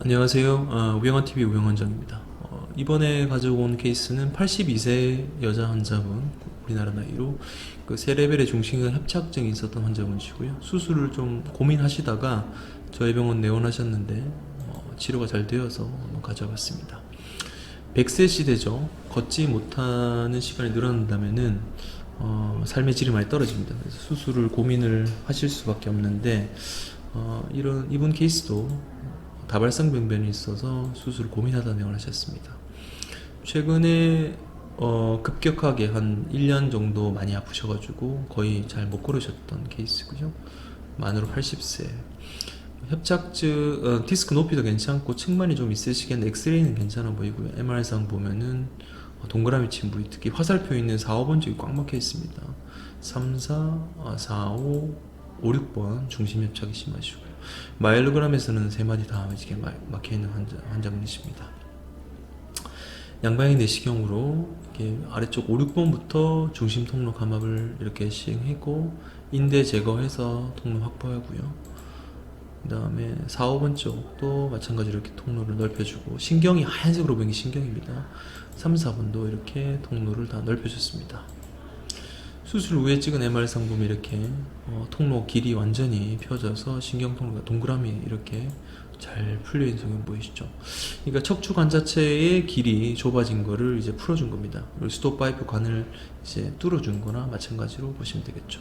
안녕하세요. 어, 우영환 TV 우영환정입니다. 어, 이번에 가져온 케이스는 82세 여자 환자분, 우리나라 나이로 그 세 레벨의 중심근 협착증이 있었던 환자분이시고요. 수술을 좀 고민하시다가 저희 병원 내원하셨는데 어, 치료가 잘 되어서 한번 가져왔습니다. 100세 시대죠. 걷지 못하는 시간이 늘어난다면은 어, 삶의 질이 많이 떨어집니다. 그래서 수술을 고민을 하실 수밖에 없는데 어, 이런 이분 케이스도 다발성 병변이 있어서 수술을 고민하다 내원하셨습니다. 최근에 어, 급격하게 한 1년 정도 많이 아프셔가지고 거의 잘 못 걸으셨던 케이스고요. 만으로 80세. 협착증, 어, 디스크 높이도 괜찮고 측만이 좀 있으시겠는데 엑스레이는 괜찮아 보이고요. MR상 보면은 어, 동그라미 친 부위, 특히 화살표 있는 4, 5번 쪽이 꽉 막혀 있습니다. 3, 4, 어, 4, 5, 5, 6번 중심 협착이 심하시고요. 마일로그램에서는 세 마디 다 막혀 있는 환자, 환자분이십니다. 양방향 내시경으로 아래쪽 5, 6번부터 중심 통로 감압을 이렇게 시행했고 인대 제거해서 통로 확보하고요. 그 다음에 4, 5번 쪽도 마찬가지로 이렇게 통로를 넓혀주고 신경이 하얀색으로 보이는 게 신경입니다. 3, 4번도 이렇게 통로를 다 넓혀줬습니다. 수술 후에 찍은 MR상 보면 이렇게 어, 통로 길이 완전히 펴져서 신경 통로가 동그라미 이렇게 잘 풀려 있는 성형 보이시죠? 그러니까 척추 관 자체의 길이 좁아진 거를 이제 풀어준 겁니다. 스톱 파이프 관을 이제 뚫어준 거나 마찬가지로 보시면 되겠죠.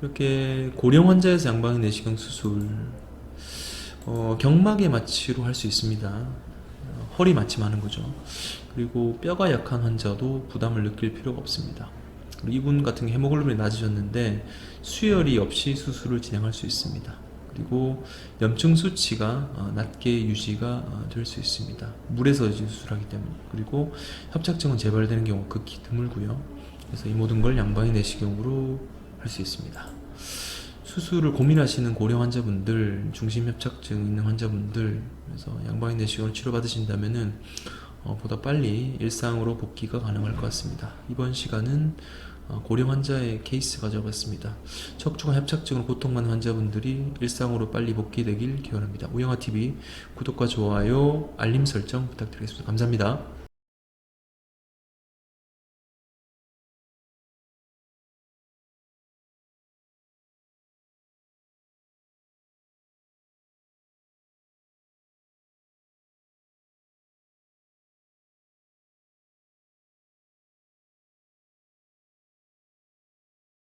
이렇게 고령 환자에서 양방향 내시경 수술 어, 경막에 마취로 할 수 있습니다. 어, 허리 마취하는 거죠. 그리고 뼈가 약한 환자도 부담을 느낄 필요가 없습니다. 그리고 이분 같은 헤모글로빈이 낮으셨는데 수혈이 없이 수술을 진행할 수 있습니다. 그리고 염증 수치가 어, 낮게 유지가 어, 될수 있습니다. 물에서 수술하기 때문에 그리고 협착증은 재발되는 경우 극히 드물고요. 그래서 이 모든 걸 양방향 내시경으로 할 수 있습니다. 수술을 고민하시는 고령 환자분들, 중심 협착증 있는 환자분들, 그래서 양방향 내시경을 치료받으신다면은 어, 보다 빨리 일상으로 복귀가 가능할 것 같습니다. 이번 시간은 어, 고령 환자의 케이스 가져봤습니다. 척추관 협착증으로 고통받는 환자분들이 일상으로 빨리 복귀되길 기원합니다. 우영아 TV 구독과 좋아요, 알림 설정 부탁드리겠습니다. 감사합니다.